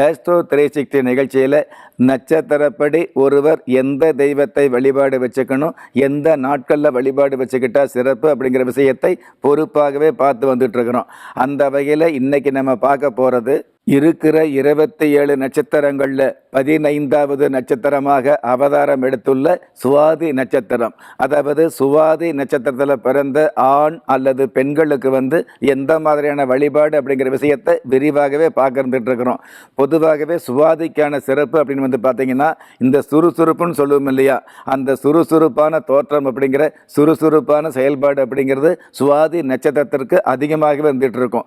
Astro three sixty நிகழ்ச்சியில் நட்சத்திரப்படி ஒருவர் எந்த தெய்வத்தை வழிபாடு வச்சுக்கணும் எந்த நாட்களில் வழிபாடு வச்சுக்கிட்டா சிறப்பு அப்படிங்கிற விஷயத்தை பொறுப்பாகவே பார்த்து வந்துட்டுருக்குறோம் அந்த வகையில் இன்றைக்கி நம்ம பார்க்க போகிறது இருக்கிற இருபத்தி ஏழு நட்சத்திரங்களில் பதினைந்தாவது நட்சத்திரமாக அவதாரம் எடுத்துள்ள சுவாதி நட்சத்திரம். அதாவது சுவாதி நட்சத்திரத்தில் பிறந்த ஆண் அல்லது பெண்களுக்கு வந்து எந்த மாதிரியான வழிபாடு அப்படிங்கிற விஷயத்தை விரிவாகவே பார்க்கறதுட்டுருக்குறோம் பொதுவாகவே சுவாதிக்கான சிறப்பு அப்படின்னு வந்து பார்த்தீங்கன்னா இந்த சுறுசுறுப்புன்னு சொல்லுவோம் இல்லையா? அந்த சுறுசுறுப்பான தோற்றம் அப்படிங்கிற சுறுசுறுப்பான செயல்பாடு அப்படிங்கிறது சுவாதி நட்சத்திரத்திற்கு அதிகமாகவே வந்துட்டு இருக்கும்.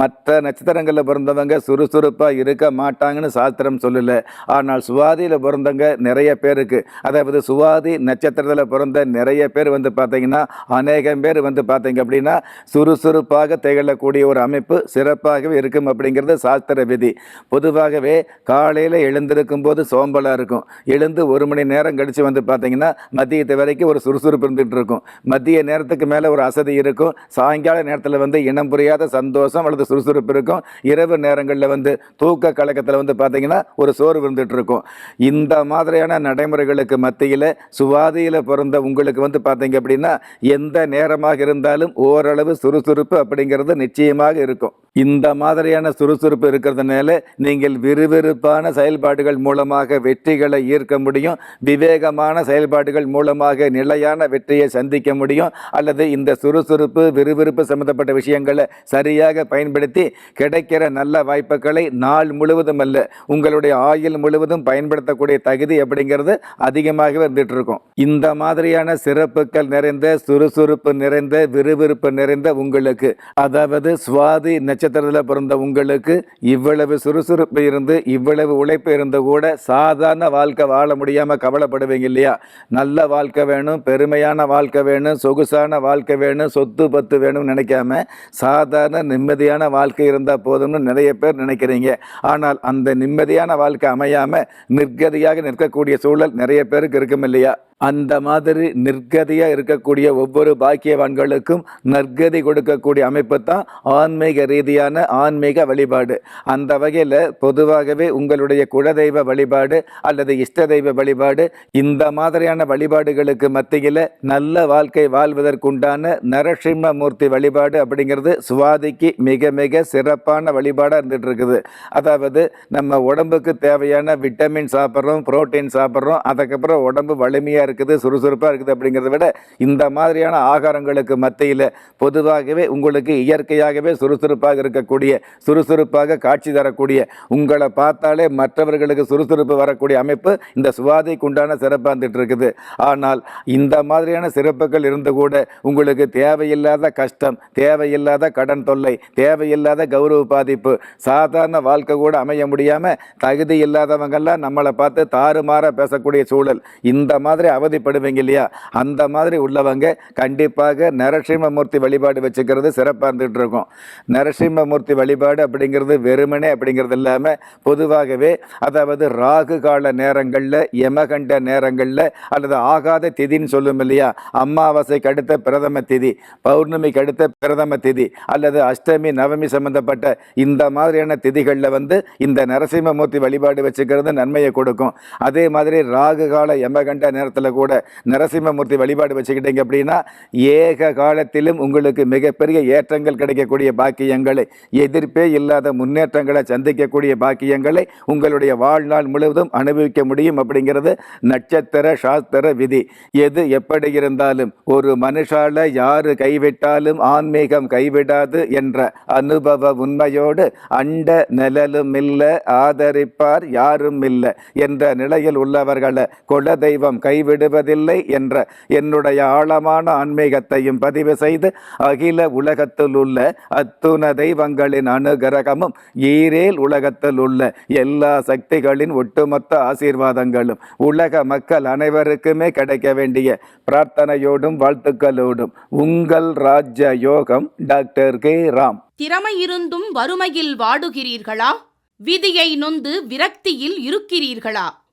மற்ற நட்சத்திரங்களில் பிறந்தவங்க சுறுசுறுப்பாக இருக்க மாட்டாங்கன்னு சாஸ்திரம் சொல்லலை. ஆனால் சுவாதியில் பிறந்தவங்க நிறைய பேருக்கு அதாவது சுவாதி நட்சத்திரத்தில் பிறந்த நிறைய பேர் வந்து பார்த்தீங்கன்னா அநேகம் பேர் வந்து பார்த்தீங்க அப்படின்னா சுறுசுறுப்பாக திகழக்கூடிய ஒரு அமைப்பு சிறப்பாகவே இருக்கும் அப்படிங்கிறது சாஸ்திர விதி. பொதுவாகவே காலையில் எழுந்திருக்கும் போது சோம்பலாக இருக்கும். எழுந்து ஒரு மணி நேரம் கழித்து வந்து பார்த்தீங்கன்னா மதியத்தை வரைக்கும் ஒரு சுறுசுறுப்பு இருந்துகிட்டு இருக்கும். மதிய நேரத்துக்கு மேலே ஒரு அசதி இருக்கும். சாயங்கால நேரத்தில் வந்து இனம் புரியாத சந்தோஷம் அல்லது சுறுசுறுப்பு இருக்கும். இரவு நேரங்களில் வந்து தூக்க கலக்கத்தில் வந்து பார்த்தீங்கன்னா ஒரு சோர்வு இருந்துட்டு இருக்கும். இந்த மாதிரியான நடைமுறைகளுக்கு மத்தியில் சுவாதியில் பிறந்த உங்களுக்கு வந்து பார்த்தீங்க அப்படின்னா எந்த நேரமாக இருந்தாலும் ஓரளவு சுறுசுறுப்பு அப்படிங்கிறது நிச்சயமாக இருக்கும். இந்த மாதிரியான சுறுசுறுப்பு இருக்கிறதுனால நீங்கள் விறுவிறுப்பான செயல்பாடுகள் மூலமாக வெற்றிகளை ஈர்க்க முடியும். விவேகமான செயல்பாடுகள் மூலமாக நிலையான வெற்றியை சந்திக்க முடியும். அல்லது இந்த சுறுசுறுப்பு விறுவிறுப்பு சம்பந்தப்பட்ட விஷயங்களை சரியாக பயன்படுத்தி கிடைக்கிற நல்ல வாய்ப்புகளை நாள் முழுவதும் அல்ல உங்களுடைய ஆயுள் முழுவதும் பயன்படுத்தக்கூடிய தகுதி அப்படிங்கிறது அதிகமாகவே இருந்துட்டு இருக்கும். இந்த மாதிரியான சிறப்புகள் நிறைந்த சுறுசுறுப்பு நிறைந்த விறுவிறுப்பு நிறைந்த உங்களுக்கு அதாவது சுவாதி நட்சத்திரத்தில் பிறந்த உங்களுக்கு இவ்வளவு சுறுசுறுப்பு இருந்து இவ்வளவு உழைப்பு இருந்து கூட சாதாரண வாழ்க்கை வாழ முடியாமல் கவலைப்படுவீங்க இல்லையா? நல்ல வாழ்க்கை வேணும் பெருமையான வாழ்க்கை வேணும் சொகுசான வாழ்க்கை வேணும் சொத்து பத்து வேணும்னு நினைக்காம சாதாரண நிம்மதியான வாழ்க்கை இருந்தால் போதும்னு நிறைய பேர் நினைக்கிறீங்க. ஆனால் அந்த நிம்மதியான வாழ்க்கை அமையாமல் நிர்கதியாக நிற்கக்கூடிய சூழல் நிறைய பேருக்கு இருக்கும் இல்லையா? அந்த மாதிரி நிர்கதியாக இருக்கக்கூடிய ஒவ்வொரு பாக்கியவான்களுக்கும் நற்கதி கொடுக்கக்கூடிய அமைப்பு தான் ஆன்மீக ரீதியான ஆன்மீக வழிபாடு. அந்த வகையில் பொதுவாகவே உங்களுடைய குலதெய்வ வழிபாடு அல்லது இஷ்ட தெய்வ வழிபாடு இந்த மாதிரியான வழிபாடுகளுக்கு மத்தியில் நல்ல வாழ்க்கை வாழ்வதற்குண்டான நரசிம்மமூர்த்தி வழிபாடு அப்படிங்கிறது சுவாதிக்கு மிக மிக சிறப்பான வழிபாடாக இருந்துட்டு இருக்குது அதாவது நம்ம உடம்புக்கு தேவையான விட்டமின் சாப்பிட்றோம் புரோட்டீன் சாப்பிட்றோம் அதுக்கப்புறம் உடம்பு வலிமையாக இருக்குது சுறுசுறுப்பாக இருக்குது அப்படிங்கிறத விட இந்த மாதிரியான ஆகாரங்களுக்கு மத்தியில் பொதுவாகவே உங்களுக்கு இயற்கையாகவே சுறுசுறுப்பாக இருக்கக்கூடிய சுறுசுறுப்பாக காட்சி தரக்கூடிய உங்களை பார்த்தாலே மற்றவர்களுக்கு சுறுசுறுப்பு வரக்கூடிய அமைப்பு இந்த சுவாதிக்கு உண்டான சிறப்பாக இருந்துட்டு இருக்குது ஆனால் இந்த மாதிரியான சிறப்புகள் இருந்து கூட உங்களுக்கு தேவையில்லாத கஷ்டம் தேவையில்லாத கடன் தொல்லை தேவையில்லாத கௌரவ பாதிப்பு சாதாரண வாழ்க்கை கூட அமைய முடியாமல் தகுதி இல்லாதவங்கெல்லாம் நம்மளை பார்த்து தாறுமாற பேசக்கூடிய சூழல். இந்த மாதிரி அவதிப்படுவீங்க இல்லையா? அந்த மாதிரி உள்ளவங்க கண்டிப்பாக நரசிம்மமூர்த்தி வழிபாடு வச்சுக்கிறது சிறப்பாக இருந்துகிட்டு இருக்கும். நரசிம்மமூர்த்தி வழிபாடு அப்படிங்கிறது வெறுமனே அப்படிங்கிறது இல்லாமல் பொதுவாகவே அதாவது ராகு கால நேரங்களில் யமகண்ட நேரங்களில் அல்லது ஆகாத திதின்னு சொல்லும் இல்லையா? அமாவாசைக்கு அடுத்த பிரதம திதி பௌர்ணமிக்கு அடுத்த பிரதம திதி அல்லது அஷ்டமி நவமி சம்பந்தப்பட்ட இந்த மாதிரியான திதிகளில் வந்து இந்த நரசிம்மமூர்த்தி வழிபாடு வச்சுக்கிறது நன்மையை கொடுக்கும். அதே மாதிரி ராகு கால யமகண்ட நேரத்தில் கூட நரசிம்மமூர்த்தி வழிபாடு வச்சுக்கிட்டீங்க அப்படின்னா ஏக காலத்திலும் உங்களுக்கு மிகப்பெரிய ஏற்றங்கள் கிடைக்கக்கூடிய பாக்கியங்களை எதிர்ப்பே இல்லாத முன்னேற்றங்களை சந்திக்கக்கூடிய பாக்கியங்களை உங்களுடைய வாழ்நாள் முழுவதும் அனுபவிக்க முடியும் அப்படிங்கிறது நட்சத்திர சாஸ்திர விதி. எது எப்படி இருந்தாலும் ஒரு மனுஷால யாரு கைவிட்டாலும் ஆன்மீகம் கைவிடாது என்ற அனுபவ உண்மையோடு அண்ட நிழலும் இல்லை ஆதரிப்பார் யாரும் இல்லை என்ற நிலையில் உள்ளவர்களை குலதெய்வம் கைவிட விடுவதில்லை என்ற என்னுடைய ஆழமான ஆன்மீகத்தையும் பதிவு செய்து அகில உலகத்தில் உள்ள அத்துண தெய்வங்களின் அனுகிரகமும் ஈரேல் உலகத்தில் உள்ள எல்லா சக்திகளின் ஒட்டுமொத்த ஆசீர்வாதங்களும் உலக மக்கள் அனைவருக்குமே கிடைக்க வேண்டிய பிரார்த்தனையோடும் வாழ்த்துக்களோடும். உங்கள் ராஜ்ய யோகம் டாக்டர் கே. ராம். திறமை இருந்தும் வறுமையில் வாடுகிறீர்களா? விதியை நொந்து விரக்தியில் இருக்கிறீர்களா?